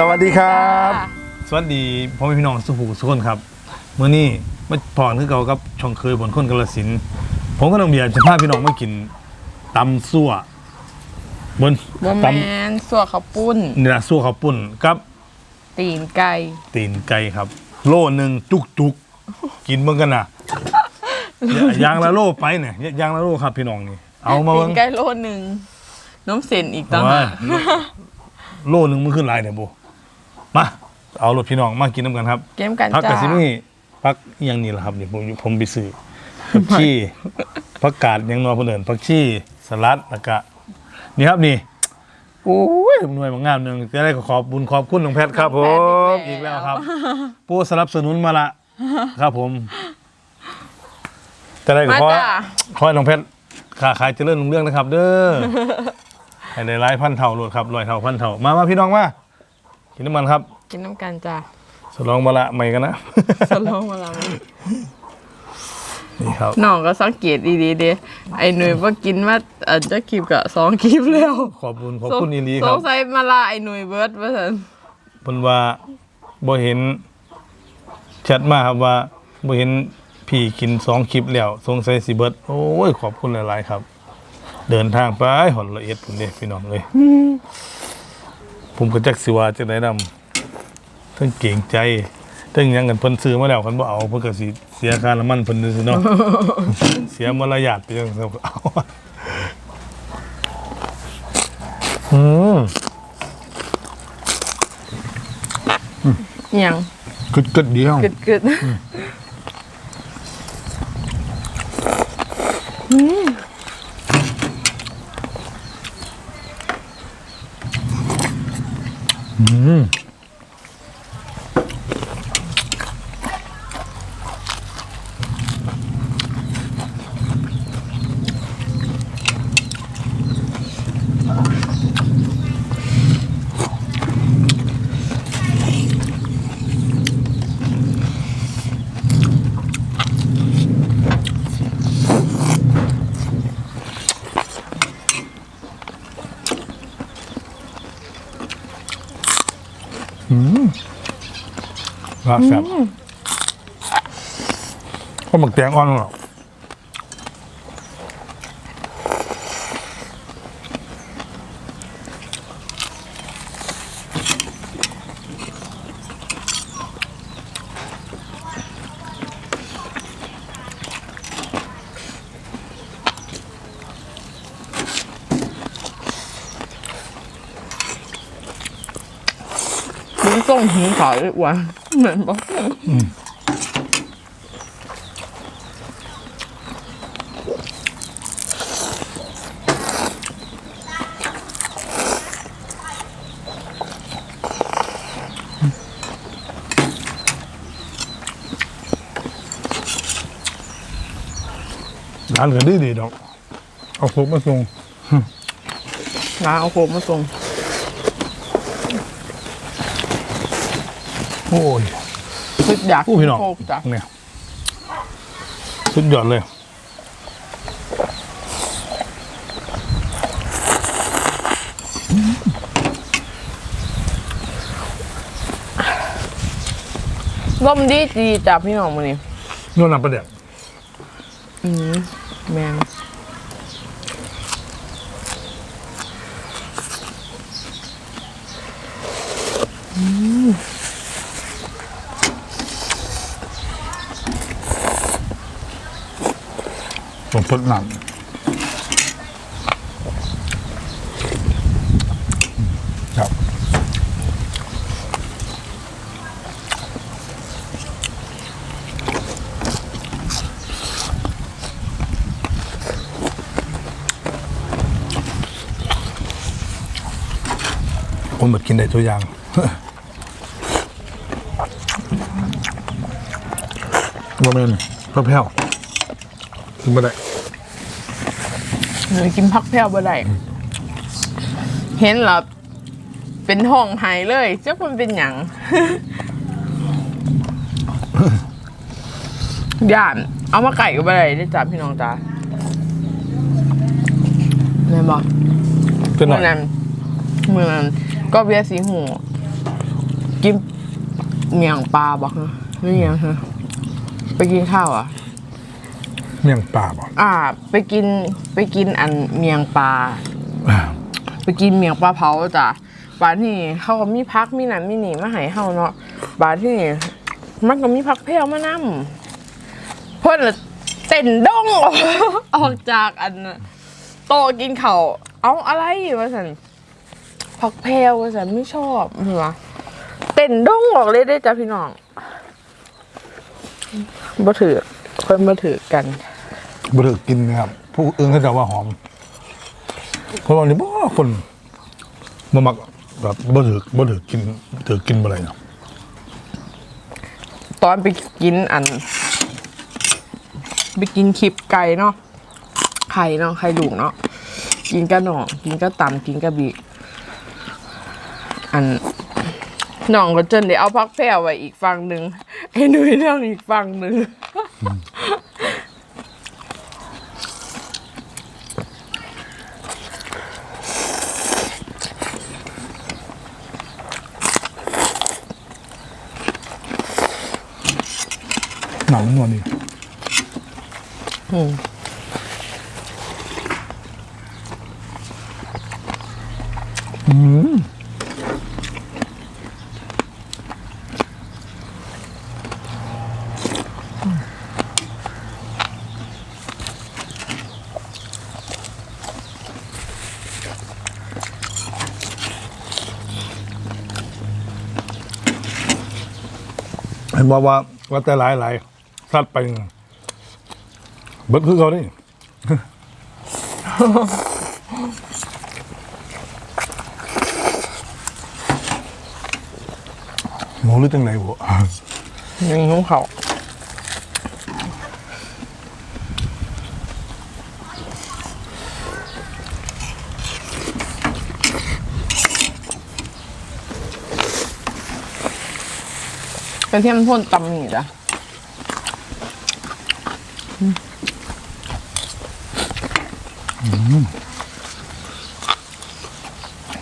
สวัสดีครับค่ะสวัสดีพ่อแม่พี่น้องสุภูสุคนครับเมื่อนี้มาพอคือเก่ากับช่องเคยบนคนกาลสินธุ์ผมก็ต้องเบียร์จะพาพี่น้องมากินตำซั่วบนบะตแมนสัวข้าวปุ้นำเนื้อซั่วข้าวปุ้นกับตีนไก่ ตีนไก่ครับ โลหนึ่งจุกจุกๆกินเบิ่งกันนะอย่ายางละโลไปเนี่ยยางละโลครับพี่น้องนี่เอามาตีเบิ่นงไก่โลหนึ่งน้ำเส้นอีกต่างโอ้หายกโลหนึ่งมันขึ้นหลายเนี่ยโบ มาเอารถพี่น้องมากินน้ำกันครับเกมกันพักจ้ากับซิมี่พักอหย่างนี้แหละครับเดี๋ยวผมผมไปซื้อผักชีผักกาดอยังนอเพื่นเอนผักชีสลัดแล้วก็นี่ครับนี่โอ้ยหน่วยบางงามหนึ่งจะได้ขอบบุญขอบคุณน้องแพทย์ครับผมอีกแล้วครับ ผู้สนับสนุนมาละ ครับผมจะได้ก็มาขอ จ้าขอให้น้องแพทย์ค้าขายเจริญรุ่งเรื่องนะครับ เด้อ ให้ได้หลายพันเท่าโลดครับร้อยเท่าพันเท่า มามาพี่น้องมา กินน้ำมันครับ กินน้ำกันจ้าสลองมาละใหม่กันนะสโลว์มาแล้วนี่ครับน้องก็สังเกตดีๆเด้ไอ้หนุ่ยว่ากินมาอาจจะคลิปกับสองคลิปแล้วขอบคุณขอบคุณอีหลีสครังบสัยมาลาไอ้หนุ่ยเบิร์ดว่าสันเพิ่นว่าบ่เห็นแชทมาครับว่าบ่เห็นพี่กินสองคลิปแล้วสงสัยสิเบิดโอ้ยขอบคุณหลายๆครับ เดินทางไปหอนละเอียดพุ่นเด้พี่น้องเอ้ย ผมก็จักสิว่าจังได๋นำทั้งเก่งใจทั้งหยังกันเพิ่นซื้อมาแล้วคันบ่เอาเพิ่นก็สิเสียค่าน้ำมันเพิ่นซื่อๆเนาะ เสียมารยาทไปจังซั่นเอาอืมอิหยังกึดกึดเดียวกึดกึดอื ว่าแซ่บก็หมักแตงอ่อนหรอกมึงส่งหิงขาวอีกวัน เหมือนบอกร้านก็ดีดีดอก เอาโครบมาส่งมานเอาโคมมาส่ง โอ้ยสุดอยากผู้พี่น้องโคกจ้ะเนี่ยสุดยอดเลยร่มดีดีจ้ะพี่น้องมื้อนี้นวดน้ำประเดี๋ยวอืมแมนผม ทดน้ำครับผมแบบกินได้ตัวอย่างว่าเป็นพระแพ้วถึงมาได้ หนูกินพักแพ้วบ่ได้เห็นเหรอเป็นห้องหายเลยเจ้าคนเป็นหยังย่านเอามาไก่ก็บ่ได้ได้อจ้ะพี่น้องจ้าแม่นบอกเป็นหน่เมื่ออยนั้นเมื่อนั้นก็เบียร์สีหูกินเมียงปลาบอกฮะไม่เมียงฮะไปกินข้าวอะ เมี่ยงปลาบ่อ่า ไปกินไปกินอันเมียงปลาไปกินเมียงปลาเผาจ้ะบาดที่เขาก็มีพักมีนั่นมีนี่มาให้เฮาเนาะบาดที่มันก็มีพักเพลวมานํเพิ่นน่ะเต้นดงออกจากอันน่ะโตะกินข้าวเอาอะไรว่าซั่นพักเพลวว่าซั่นไม่ชอบเหรอเต้นดงออกเลยได้อจ้ะพี่น้องบ่ถือ เพิ่นบ่ถือกันบ่ถือกินนะครับผู้อื่นเขาจะว่าหอมคนเรานี่บ่คนบ่มักแบบบ่ถือบ่ถือกินถือกินบ่อะไรเนาะตอนไปกินอัน ไปกินคลิปไก่เนาะไข่เนาะไข่ลูกเนาะกินกระหน่องกินกระตำกินกระบีอันหน่องก็จนเดี๋ยวเอาพักแพร่ไว้อีกฝั่งหนึ่งไอ้หนุ่ยนั่งอีกฝั่งหนึ่ง หนังนวลนี่อืม อืม เห็นบอกว่าว่าแต่หลายหลายๆสัตว์ไปเบิดคือเขานี่หมูหรือจังไหนหัวยังของเขา กระเทียมพ่นตำหนิจ้ะ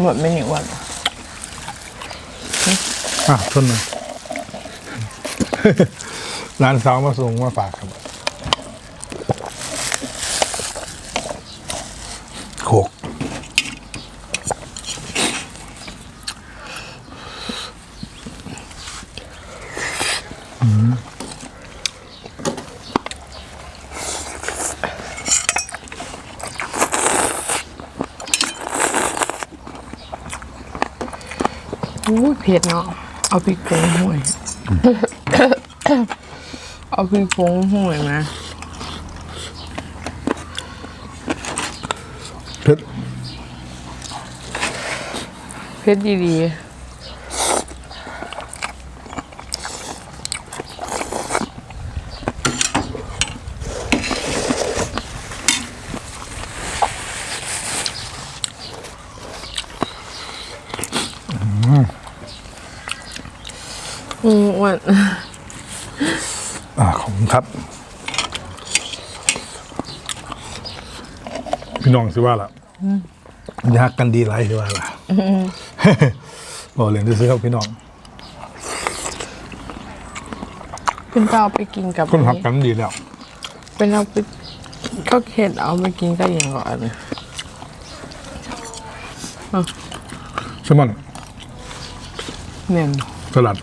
หมดไม่หนีวันอะต้นหนึ่งร้านสาวมาส่งมาฝากครับ เผ็ดเนาะ เอาพริกผงห่วย เอาพริกผงห่วยมาเผ็ด เผ็ดดีๆ อืมอ้วนอ่าขอบคุณครับ พี่น้องสิว่าล่ะอยากกันดีไรสิว่าล่ะบอกเลยจะซื้อครับพี่น้องเป็นเอาไปกินกับคนหักนี้กันดีแล้ว เป็นเอาไปก็เข็ดเอาไปกินก็อย่างก่อนสมอนเนี่ยสลัด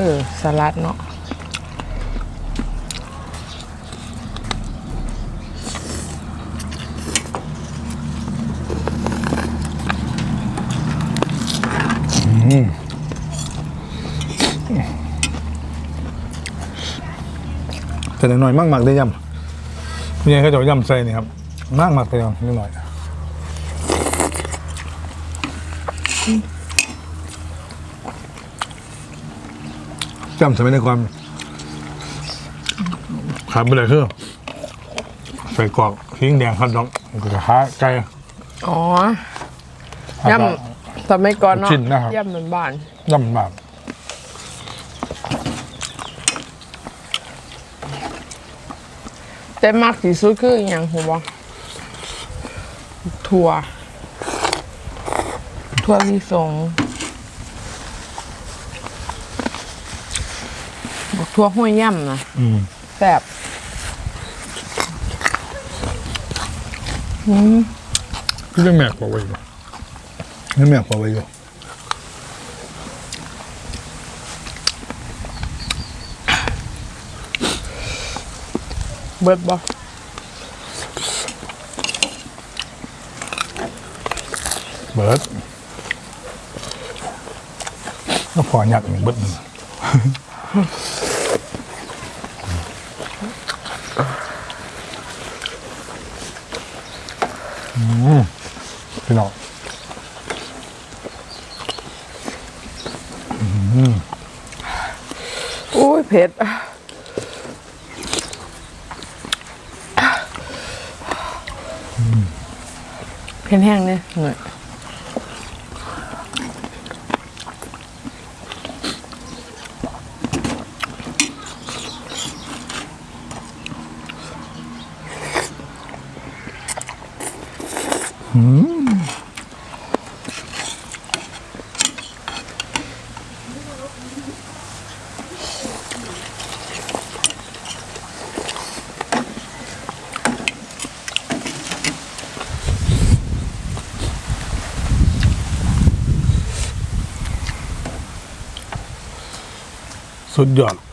เออ สลัดเนาะแต่หน่อยมากๆได้ยำพี่ใหญ่เขาจะยำใส่นี่ครับมากๆไปยำนิดหน่อย จำใส่ไม่ในความขาดไปเลยคือใส่กรอกพริกแดงครับน้องกระทะไก่อ๋อย่ำสมัยก่อนเนาะชิ้นนะครับ ย่ำเหมือนบ้านยำมากแต่มากที่สุดคืออหย่างผมบอกถั่วถั่วลิสง ทั่วห้วยย่ำนะอืมแซ่บอืมก็ยังแมกกว่าไว้อยู่ยังแมกกว่าไว้อยู่เบิดบ่เบิร์ดก็พอหยักหนึ่งเบิร์ดหนึ่ง พี่น้องอุ้ยเผ็ดเผ็ดแห้งเนี่ย สุดยอด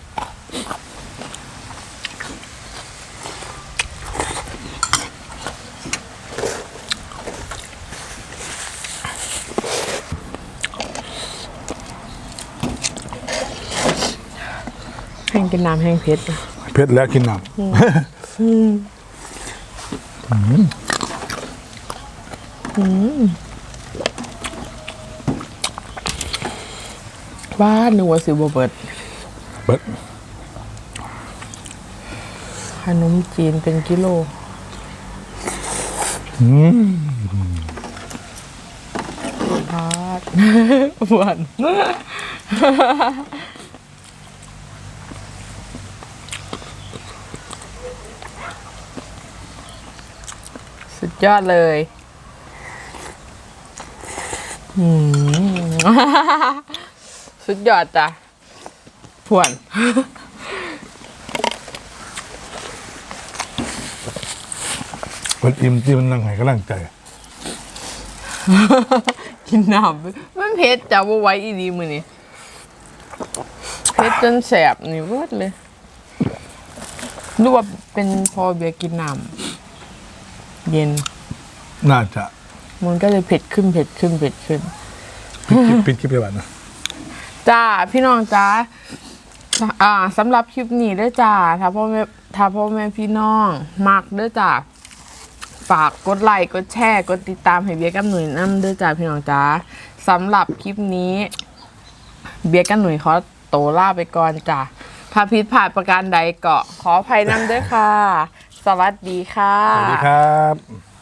แห้งกินน้ำแห้งเผ็ดเผ็ดแล้วกินน้ำบ้านนึกว่าสิบเบิดเบิร์ดขนมจีนเป็นกิโล อืมบาทหวาน ยอดเลยอืมสุดยอดจ้ะผวนเบิร์ดอิ่มที่มันนั่งให้กำลังใจ กินน้ำไปมันเผ็ดจ้ะว่าไหว้อีดีมือนี่เผ็ดจนแสบนี่เวิดเลยรู้ว่าเป็นพอเบียร์กินน้ำเย็น น่าจะมันก็เลยเผ็ดขึ้นเผ็ดขึ้นเผ็ดขึ้นปิดคลิปปิดคลิปไปบ้านนะจ้าพี่น้องจ้าอ่าสำหรับคลิปนี้เด้วยจ้าถ้าพ่อแม่ถ้าพ่อแม่พี่น้องมักเด้วยจ้าฝากกดไลค์กดแชร์กดติดตามให้เบียร์กับหนุ่ยน้ำเด้วยจ้าพี่น้องจ้าสำหรับคลิปนี้ เบียร์กับหนุ่ยขอโตวล่าไปก่อนจ้าถ้าผิดพลาดประการใดก็ขออภัยน้ำด้วยค่ะ สวัสดีค่ะสวัสดีครับ